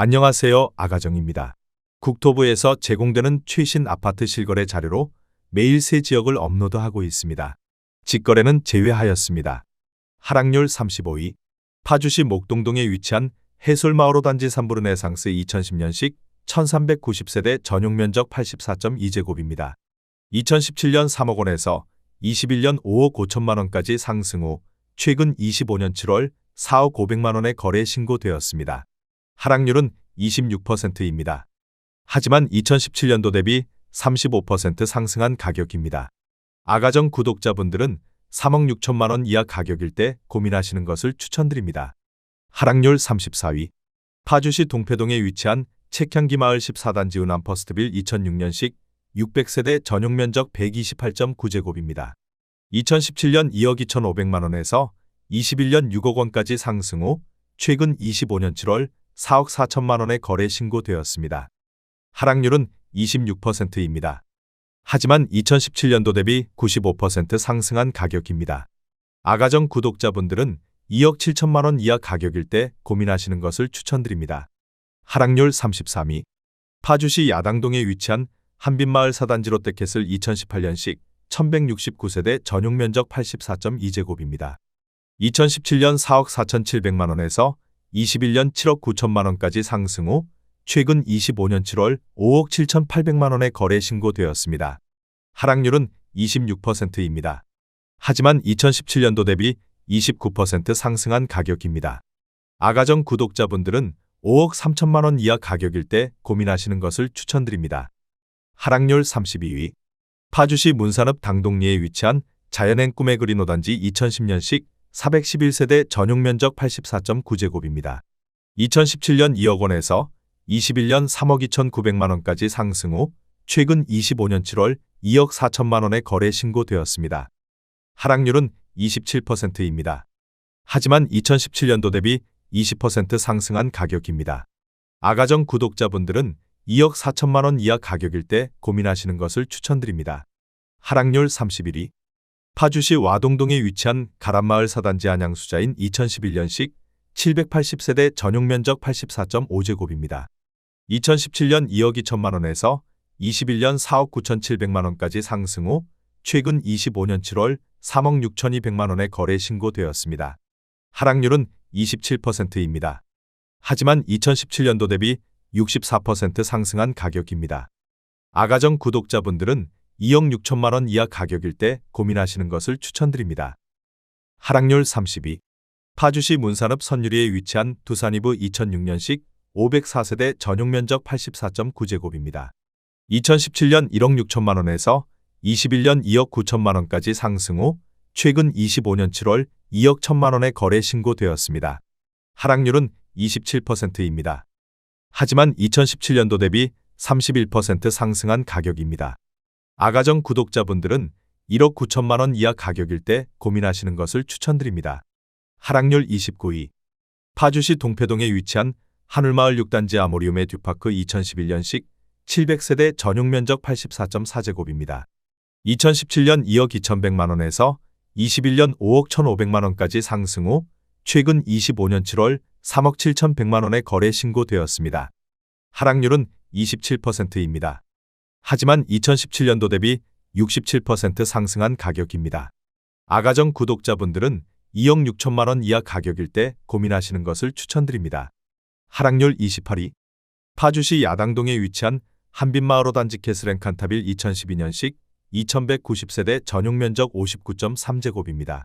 안녕하세요. 아가정입니다. 국토부에서 제공되는 최신 아파트 실거래 자료로 매일 새 지역을 업로드하고 있습니다. 직거래는 제외하였습니다. 하락률 35위. 파주시 목동동에 위치한 해솔마을호 단지 3부 르네상스 2010년식 1390세대 전용 면적 84.2제곱입니다. 2017년 3억 원에서 21년 5억 5천만 원까지 상승 후 최근 25년 7월 4억 500만 원의 거래 신고되었습니다. 하락률은 26%입니다. 하지만 2017년도 대비 35% 상승한 가격입니다. 아가정 구독자분들은 3억 6천만 원 이하 가격일 때 고민하시는 것을 추천드립니다. 하락률 34위. 파주시 동패동에 위치한 책향기 마을 14단지 운암 퍼스트빌 2006년식 600세대 전용 면적 128.9제곱입니다. 2017년 2억 2,500만 원에서 21년 6억 원까지 상승 후 최근 25년 7월 4억 4천만 원의 거래 신고되었습니다. 하락률은 26%입니다. 하지만 2017년도 대비 95% 상승한 가격입니다. 아가정 구독자분들은 2억 7천만 원 이하 가격일 때 고민하시는 것을 추천드립니다. 하락률 33위. 파주시 야당동에 위치한 한빛마을 사단지 롯데캐슬 2018년식 1169세대 전용 면적 84.2제곱입니다. 2017년 4억 4,700만 원에서 21년 7억 9천만 원까지 상승 후 최근 25년 7월 5억 7,800만 원의 거래 신고되었습니다. 하락률은 26%입니다. 하지만 2017년도 대비 29% 상승한 가격입니다. 아가정 구독자분들은 5억 3천만 원 이하 가격일 때 고민하시는 것을 추천드립니다. 하락률 32위. 파주시 문산읍 당동리에 위치한 자연행 꿈의 그린 오단지 2010년식 411세대 전용 면적 84.9제곱입니다. 2017년 2억 원에서 21년 3억 2,900만 원까지 상승 후 최근 25년 7월 2억 4천만 원의 거래 신고되었습니다. 하락률은 27%입니다. 하지만 2017년도 대비 20% 상승한 가격입니다. 아가정 구독자분들은 2억 4천만 원 이하 가격일 때 고민하시는 것을 추천드립니다. 하락률 31위. 파주시 와동동에 위치한 가람마을 사단지 안양수자인 2011년식 780세대 전용 면적 84.5제곱입니다. 2017년 2억 2천만 원에서 21년 4억 9천7백만 원까지 상승 후 최근 25년 7월 3억 6천2백만 원의 거래 신고되었습니다. 하락률은 27%입니다. 하지만 2017년도 대비 64% 상승한 가격입니다. 아가정 구독자분들은 2억 6천만 원 이하 가격일 때 고민하시는 것을 추천드립니다. 하락률 32. 파주시 문산읍 선유리에 위치한 두산이브 2006년식 504세대 전용 면적 84.9제곱입니다. 2017년 1억 6천만 원에서 21년 2억 9천만 원까지 상승 후 최근 25년 7월 2억 1천만 원의 거래 신고되었습니다. 하락률은 27%입니다. 하지만 2017년도 대비 31% 상승한 가격입니다. 아가정 구독자분들은 1억 9천만 원 이하 가격일 때 고민하시는 것을 추천드립니다. 하락률 29위. 파주시 동패동에 위치한 하늘마을 6단지 아모리움의 듀파크 2011년식 700세대 전용 면적 84.4제곱입니다. 2017년 2억 2,100만 원에서 21년 5억 1,500만 원까지 상승 후 최근 25년 7월 3억 7,100만 원의 거래 신고되었습니다. 하락률은 27%입니다. 하지만 2017년도 대비 67% 상승한 가격입니다. 아가정 구독자분들은 2억 6천만 원 이하 가격일 때 고민하시는 것을 추천드립니다. 하락률 28위. 파주시 야당동에 위치한 한빛마을호 단지 캐스랭칸타빌 2012년식 2190세대 전용 면적 59.3제곱입니다.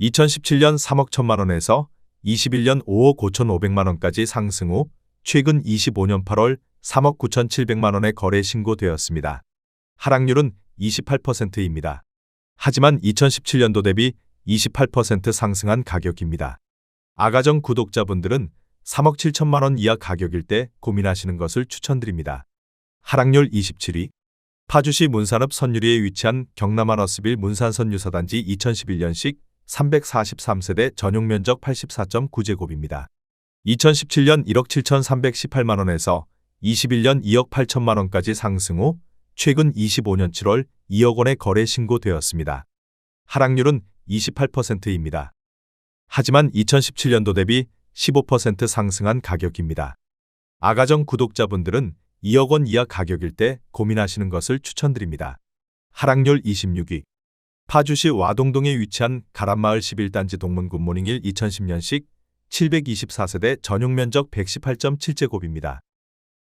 2017년 3억 1천만 원에서 21년 5억 5천 5백만 원까지 상승 후 최근 25년 8월 3억 9천7백만 원의 거래 신고되었습니다. 하락률은 28%입니다. 하지만 2017년도 대비 28% 상승한 가격입니다. 아가정 구독자분들은 3억 7천만 원 이하 가격일 때 고민하시는 것을 추천드립니다. 하락률 27위. 파주시 문산읍 선유리에 위치한 경남아너스빌 문산선유사단지 2011년식 343세대 전용 면적 84.9제곱입니다. 2017년 1억 7,318만 원에서 21년 2억 8천만 원까지 상승 후 최근 25년 7월 2억 원의 거래 신고되었습니다. 하락률은 28%입니다. 하지만 2017년도 대비 15% 상승한 가격입니다. 아가정 구독자분들은 2억 원 이하 가격일 때 고민하시는 것을 추천드립니다. 하락률 26위. 파주시 와동동에 위치한 가람마을 11단지 동문 굿모닝 1 2010년식 724세대 전용 면적 118.7제곱입니다.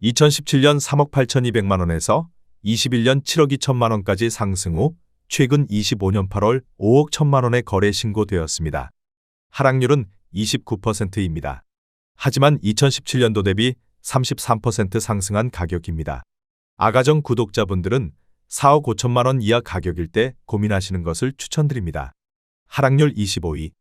2017년 3억 8,200만 원에서 21년 7억 2천만 원까지 상승 후 최근 25년 8월 5억 1천만 원에 거래 신고되었습니다. 하락률은 29%입니다. 하지만 2017년도 대비 33% 상승한 가격입니다. 아가정 구독자분들은 4억 5천만 원 이하 가격일 때 고민하시는 것을 추천드립니다. 하락률 25위.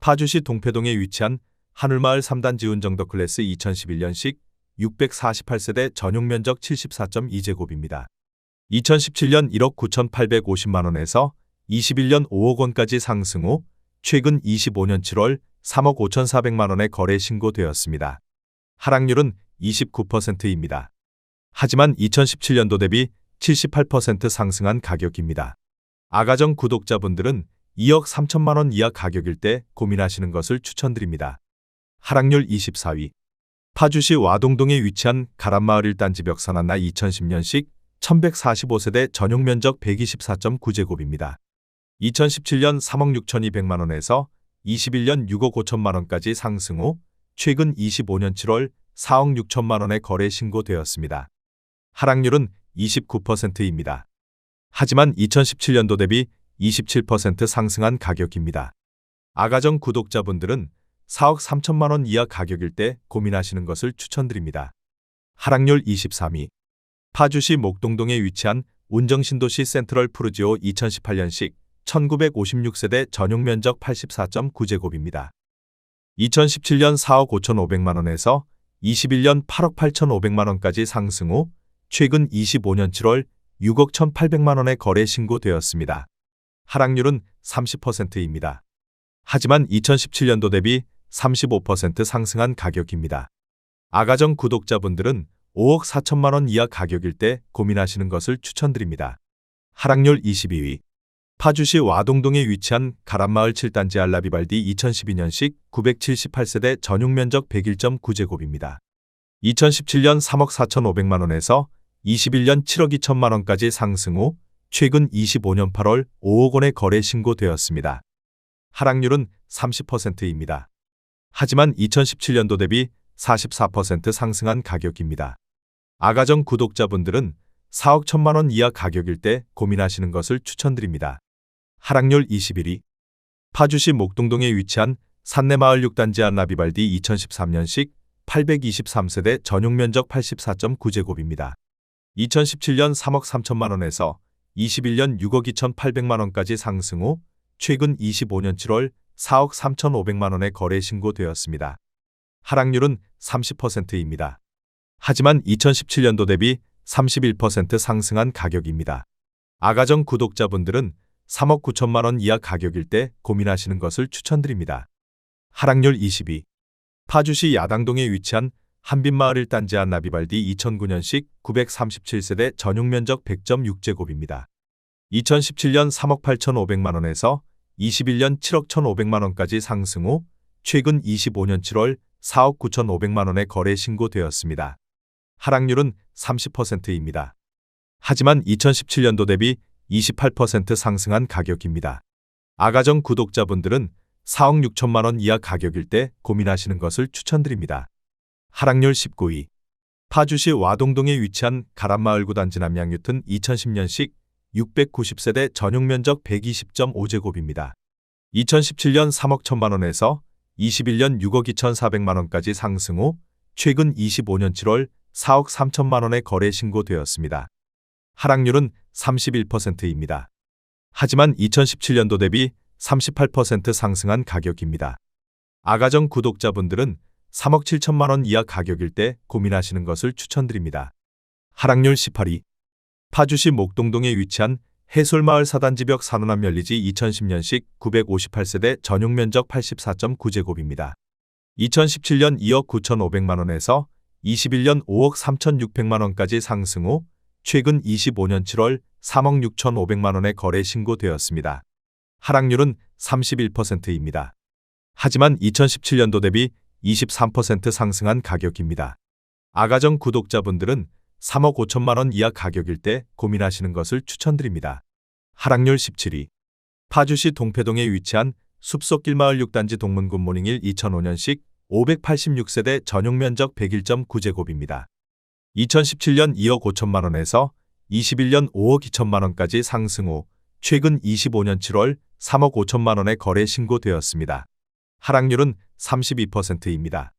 파주시 동패동에 위치한 하늘마을 3단지 운정더 클래스 2011년식 648세대 전용 면적 74.2제곱입니다. 2017년 1억 9,850만 원에서 21년 5억 원까지 상승 후 최근 25년 7월 3억 5,400만 원에 거래 신고되었습니다. 하락률은 29%입니다. 하지만 2017년도 대비 78% 상승한 가격입니다. 아가정 구독자분들은 2억 3천만 원 이하 가격일 때 고민하시는 것을 추천드립니다. 하락률 24위. 파주시 와동동에 위치한 가람마을 1단지 벽산한나 2010년식 1145세대 전용 면적 124.9제곱입니다. 2017년 3억 6,200만 원에서 21년 6억 5천만 원까지 상승 후 최근 25년 7월 4억 6천만 원에 거래 신고되었습니다. 하락률은 29%입니다. 하지만 2017년도 대비 27% 상승한 가격입니다. 아가정 구독자분들은 4억 3천만 원 이하 가격일 때 고민하시는 것을 추천드립니다. 하락률 23위. 파주시 목동동에 위치한 운정신도시 센트럴 푸르지오 2018년식 1956세대 전용 면적 84.9제곱입니다. 2017년 4억 5,500만 원에서 21년 8억 8,500만 원까지 상승 후 최근 25년 7월 6억 1,800만 원에 거래 신고되었습니다. 하락률은 30%입니다. 하지만 2017년도 대비 35% 상승한 가격입니다. 아가정 구독자분들은 5억 4천만 원 이하 가격일 때 고민하시는 것을 추천드립니다. 하락률 22위. 파주시 와동동에 위치한 가람마을 7단지 알라비발디 2012년식 978세대 전용 면적 101.9제곱입니다. 2017년 3억 4천5백만 원에서 21년 7억 2천만 원까지 상승 후 최근 25년 8월 5억 원에 거래 신고되었습니다. 하락률은 30%입니다. 하지만 2017년도 대비 44% 상승한 가격입니다. 아가정 구독자분들은 4억 1천만 원 이하 가격일 때 고민하시는 것을 추천드립니다. 하락률 21위. 파주시 목동동에 위치한 산내마을 6단지 안나비발디 2013년식 823세대 전용 면적 84.9제곱입니다. 2017년 3억 3천만 원에서 21년 6억 2천 8백만 원까지 상승 후 최근 25년 7월 4억 3천5백만 원에 거래 신고되었습니다. 하락률은 30%입니다. 하지만 2017년도 대비 31% 상승한 가격입니다. 아가정 구독자분들은 3억 9천만 원 이하 가격일 때 고민하시는 것을 추천드립니다. 하락률 22. 파주시 야당동에 위치한 한빛마을 1단지 안나비발디 2009년식 937세대 전용 면적 100.6제곱입니다. 2017년 3억 8천5백만 원에서 21년 7억 1,500만 원까지 상승 후 최근 25년 7월 4억 9천5백만 원에 거래 신고되었습니다. 하락률은 30%입니다. 하지만 2017년도 대비 28% 상승한 가격입니다. 아가정 구독자분들은 4억 6천만 원 이하 가격일 때 고민하시는 것을 추천드립니다. 하락률 19위. 파주시 와동동에 위치한 가람마을 구 단지 남양유튼 2010년식 690세대 전용 면적 120.5제곱입니다. 2017년 3억 1천만 원에서 21년 6억 2천4백만 원까지 상승 후 최근 25년 7월 4억 3천만 원에 거래 신고되었습니다. 하락률은 31%입니다. 하지만 2017년도 대비 38% 상승한 가격입니다. 아가정 구독자분들은 3억 7천만 원 이하 가격일 때 고민하시는 것을 추천드립니다. 하락률 18위. 파주시 목동동에 위치한 해솔마을 사단지벽 산호남 열리지 2010년식 958세대 전용 면적 84.9제곱입니다. 2017년 2억 9천5백만 원에서 21년 5억 3천6백만 원까지 상승 후 최근 25년 7월 3억 6천5백만 원에 거래 신고되었습니다. 하락률은 31%입니다. 하지만 2017년도 대비 23% 상승한 가격입니다. 아가정 구독자분들은 3억 5천만 원 이하 가격일 때 고민하시는 것을 추천드립니다. 하락률 17위. 파주시 동패동에 위치한 숲속길 마을 6단지 동문 굿모닝 1 2005년식 586세대 전용 면적 101.9제곱입니다. 2017년 2억 5천만 원에서 21년 5억 2천만 원까지 상승 후 최근 25년 7월 3억 5천만 원에 거래 신고되었습니다. 하락률은 32%입니다.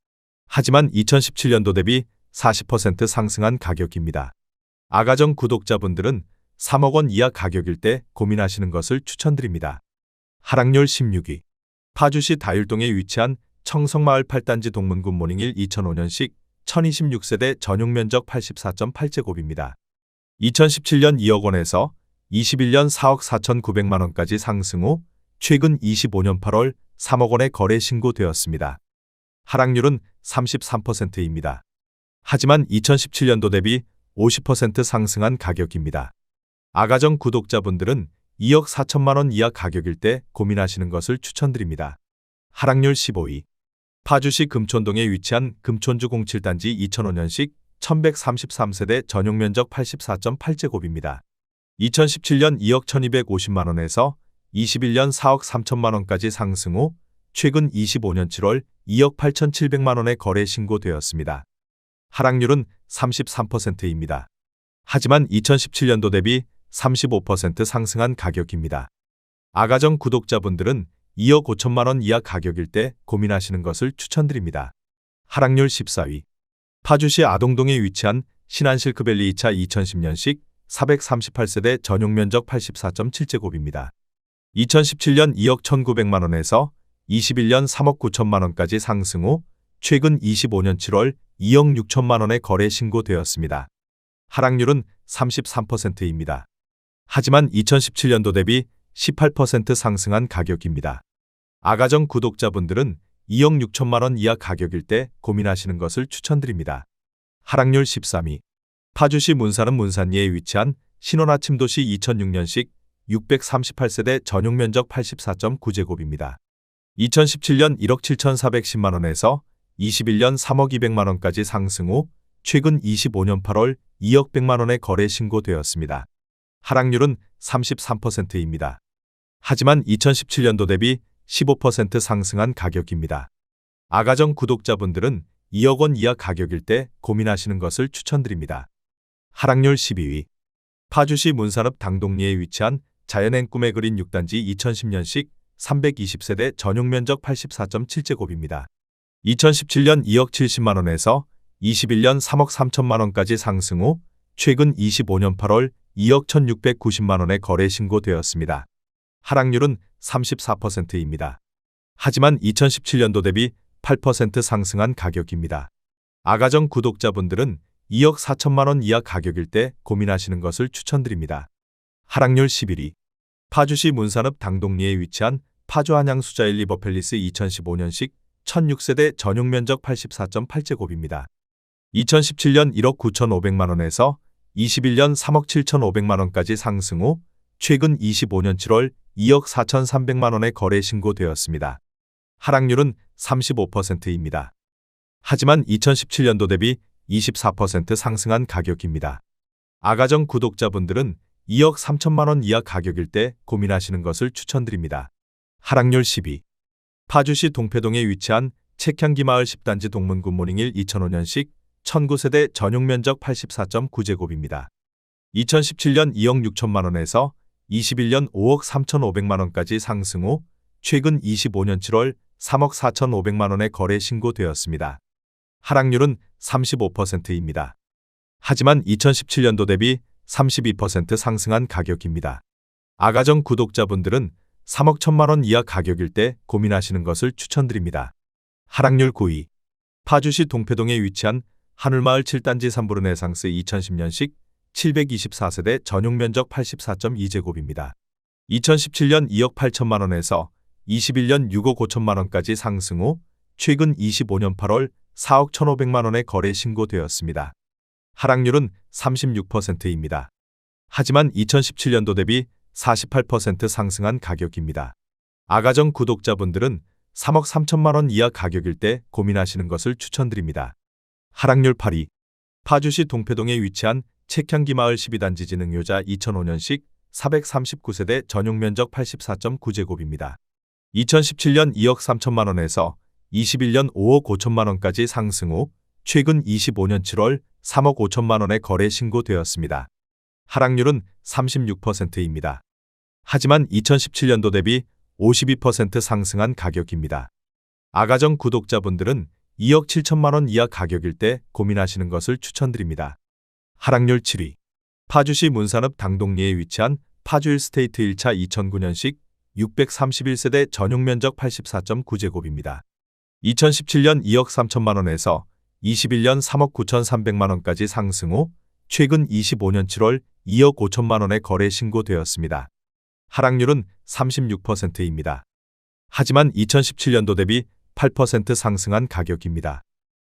하지만 2017년도 대비 40% 상승한 가격입니다. 아가정 구독자분들은 3억 원 이하 가격일 때 고민하시는 것을 추천드립니다. 하락률 16위. 파주시 다율동에 위치한 청성마을 8단지 동문굿모닝 1 2005년식 1026세대 전용 면적 84.8제곱입니다. 2017년 2억 원에서 21년 4억 4천9백만 원까지 상승 후 최근 25년 8월 3억 원에 거래 신고되었습니다. 하락률은 33%입니다. 하지만 2017년도 대비 50% 상승한 가격입니다. 아가정 구독자분들은 2억 4천만 원 이하 가격일 때 고민하시는 것을 추천드립니다. 하락률 15위. 파주시 금촌동에 위치한 금촌주 07단지 2005년식 1133세대 전용 면적 84.8제곱입니다. 2017년 2억 1250만 원에서 21년 4억 3천만 원까지 상승 후 최근 25년 7월 2억 8천7백만 원에 거래 신고되었습니다. 하락률은 33%입니다. 하지만 2017년도 대비 35% 상승한 가격입니다. 아가정 구독자분들은 2억 5천만 원 이하 가격일 때 고민하시는 것을 추천드립니다. 하락률 14위. 파주시 아동동에 위치한 신한실크밸리 2차 2010년식 438세대 전용 면적 84.7제곱입니다. 2017년 2억 1,900만 원에서 21년 3억 9천만 원까지 상승 후 최근 25년 7월 2억 6천만 원에 거래 신고되었습니다. 하락률은 33%입니다. 하지만 2017년도 대비 18% 상승한 가격입니다. 아가정 구독자분들은 2억 6천만 원 이하 가격일 때 고민하시는 것을 추천드립니다. 하락률 13위. 파주시 문산은 문산리에 위치한 신혼아침도시 2006년식 638세대 전용 면적 84.9제곱입니다. 2017년 1억 7,410만 원에서 21년 3억 200만 원까지 상승 후 최근 25년 8월 2억 100만 원에 거래 신고되었습니다. 하락률은 33%입니다. 하지만 2017년도 대비 15% 상승한 가격입니다. 아가정 구독자분들은 2억 원 이하 가격일 때 고민하시는 것을 추천드립니다. 하락률 12위. 파주시 문산읍 당동리에 위치한 자연행 꿈의 그린 6단지 2010년식 320세대 전용 면적 84.7제곱입니다. 2017년 2억 70만 원에서 21년 3억 3천만 원까지 상승 후 최근 25년 8월 2억 1,690만 원에 거래 신고되었습니다. 하락률은 34%입니다. 하지만 2017년도 대비 8% 상승한 가격입니다. 아가정 구독자분들은 2억 4천만 원 이하 가격일 때 고민하시는 것을 추천드립니다. 하락률 11위. 파주시 문산읍 당동리에 위치한 파주 한양 수자일 리버팰리스 2015년식 1006세대 전용 면적 84.8제곱입니다. 2017년 1억 9천5백만 원에서 21년 3억 7천5백만 원까지 상승 후 최근 25년 7월 2억 4천3백만 원에 거래 신고되었습니다. 하락률은 35%입니다. 하지만 2017년도 대비 24% 상승한 가격입니다. 아가정 구독자분들은 2억 3천만 원 이하 가격일 때 고민하시는 것을 추천드립니다. 하락률 12. 파주시 동패동에 위치한 책향기 마을 10단지 동문 굿모닝 1 2005년식 1009세대 전용 면적 84.9제곱입니다. 2017년 2억 6천만 원에서 21년 5억 3천5백만 원까지 상승 후 최근 25년 7월 3억 4천5백만 원에 거래 신고되었습니다. 하락률은 35%입니다. 하지만 2017년도 대비 32% 상승한 가격입니다. 아가정 구독자분들은 3억 1천만 원 이하 가격일 때 고민하시는 것을 추천드립니다. 하락률 9위. 파주시 동패동에 위치한 하늘마을 7단지 3부르 네상스 2010년식 724세대 전용 면적 84.2제곱입니다. 2017년 2억 8천만 원에서 21년 6억 5천만 원까지 상승 후 최근 25년 8월 4억 1,500만 원에 거래 신고되었습니다. 하락률은 36%입니다. 하지만 2017년도 대비 48% 상승한 가격입니다. 아가정 구독자분들은 3억 3천만 원 이하 가격일 때 고민하시는 것을 추천드립니다. 하락률 8위. 파주시 동패동에 위치한 책향기 마을 12단지 지능요자 2005년식 439세대 전용 면적 84.9제곱입니다. 2017년 2억 3천만 원에서 21년 5억 5천만 원까지 상승 후 최근 25년 7월 3억 5천만 원에 거래 신고되었습니다. 하락률은 36%입니다. 하지만 2017년도 대비 52% 상승한 가격입니다. 아가정 구독자분들은 2억 7천만 원 이하 가격일 때 고민하시는 것을 추천드립니다. 하락률 7위 파주시 문산읍 당동리에 위치한 파주 일스테이트 1차 2009년식 631세대 전용 면적 84.9제곱입니다. 2017년 2억 3천만 원에서 21년 3억 9천 3백만 원까지 상승 후 최근 25년 7월 2억 5천만 원에 거래 신고되었습니다. 하락률은 36%입니다. 하지만 2017년도 대비 8% 상승한 가격입니다.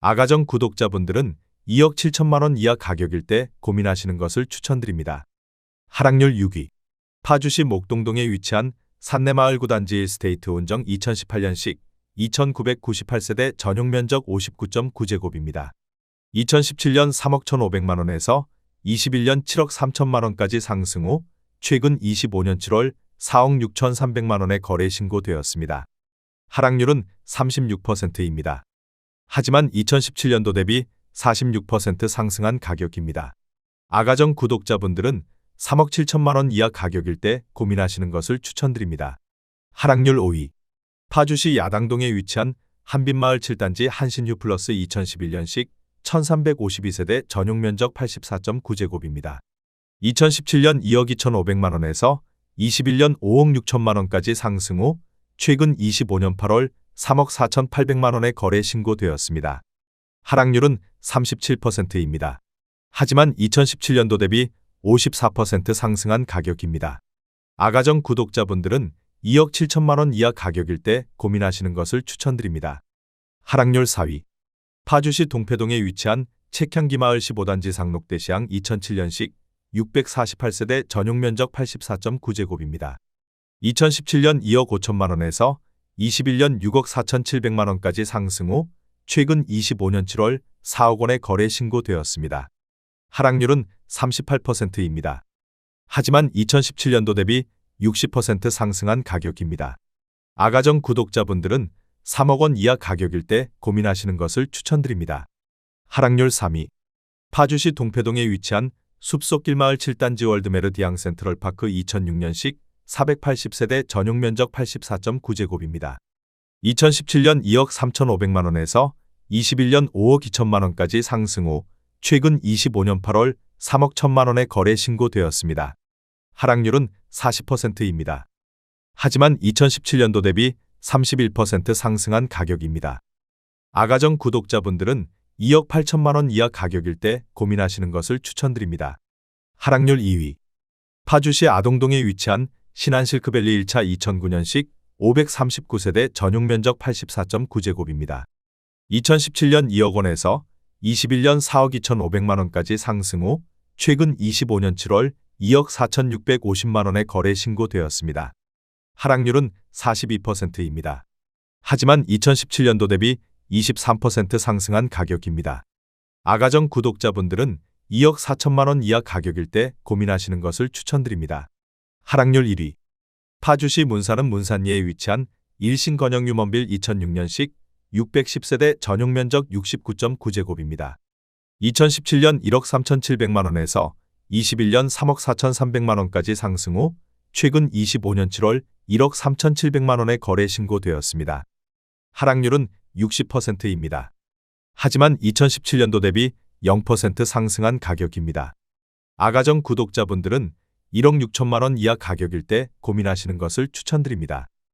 아가정 구독자분들은 2억 7천만 원 이하 가격일 때 고민하시는 것을 추천드립니다. 하락률 6위 파주시 목동동에 위치한 산내마을 구단지 일스테이트 온정 2018년식 2998세대 전용 면적 59.9제곱입니다. 2017년 3억 1,500만 원에서 21년 7억 3천만 원까지 상승 후 최근 25년 7월 4억 6천3백만 원에 거래 신고되었습니다. 하락률은 36%입니다. 하지만 2017년도 대비 46% 상승한 가격입니다. 아가정 구독자분들은 3억 7천만 원 이하 가격일 때 고민하시는 것을 추천드립니다. 하락률 5위 파주시 야당동에 위치한 한빛마을 7단지 한신휴 플러스 2011년식 1352세대 전용 면적 84.9제곱입니다. 2017년 2억 2천5백만 원에서 21년 5억 6천만 원까지 상승 후 최근 25년 8월 3억 4천8백만 원에 거래 신고되었습니다. 하락률은 37%입니다. 하지만 2017년도 대비 54% 상승한 가격입니다. 아가정 구독자분들은 2억 7천만 원 이하 가격일 때 고민하시는 것을 추천드립니다. 하락률 4위 파주시 동패동에 위치한 책향기 마을 15단지 상록대시항 2007년식 648세대 전용 면적 84.9제곱입니다. 2017년 2억 5천만 원에서 21년 6억 4천7백만 원까지 상승 후 최근 25년 7월 4억 원에 거래 신고되었습니다. 하락률은 38%입니다. 하지만 2017년도 대비 60% 상승한 가격입니다. 아가정 구독자분들은 3억 원 이하 가격일 때 고민하시는 것을 추천드립니다. 하락률 3위 파주시 동패동에 위치한 숲속길 마을 7단지 월드메르 디앙 센트럴파크 2006년식 480세대 전용 면적 84.9제곱입니다. 2017년 2억 3천5백만 원에서 21년 5억 2천만 원까지 상승 후 최근 25년 8월 3억 1천만 원에 거래 신고되었습니다. 하락률은 40%입니다. 하지만 2017년도 대비 31% 상승한 가격입니다. 아가정 구독자분들은 2억 8천만 원 이하 가격일 때 고민하시는 것을 추천드립니다. 하락률 2위 파주시 아동동에 위치한 신한실크밸리 1차 2009년식 539세대 전용 면적 84.9제곱입니다. 2017년 2억 원에서 21년 4억 2천5백만 원까지 상승 후 최근 25년 7월 2억 4천6백오십만 원에 거래 신고되었습니다. 하락률은 42%입니다. 하지만 2017년도 대비 23% 상승한 가격입니다. 아가정 구독자분들은 2억 4천만 원 이하 가격일 때 고민하시는 것을 추천드립니다. 하락률 1위 파주시 문산은 문산리에 위치한 일신건영 유먼빌 2006년식 610세대 전용 면적 69.9제곱입니다. 2017년 1억 3천7백만 원에서 21년 3억 4천3백만 원까지 상승 후 최근 25년 7월 1억 3천7백만 원에 거래 신고되었습니다. 하락률은 60%입니다. 하지만 2017년도 대비 0% 상승한 가격입니다. 아가정 구독자분들은 1억 6천만 원 이하 가격일 때 고민하시는 것을 추천드립니다.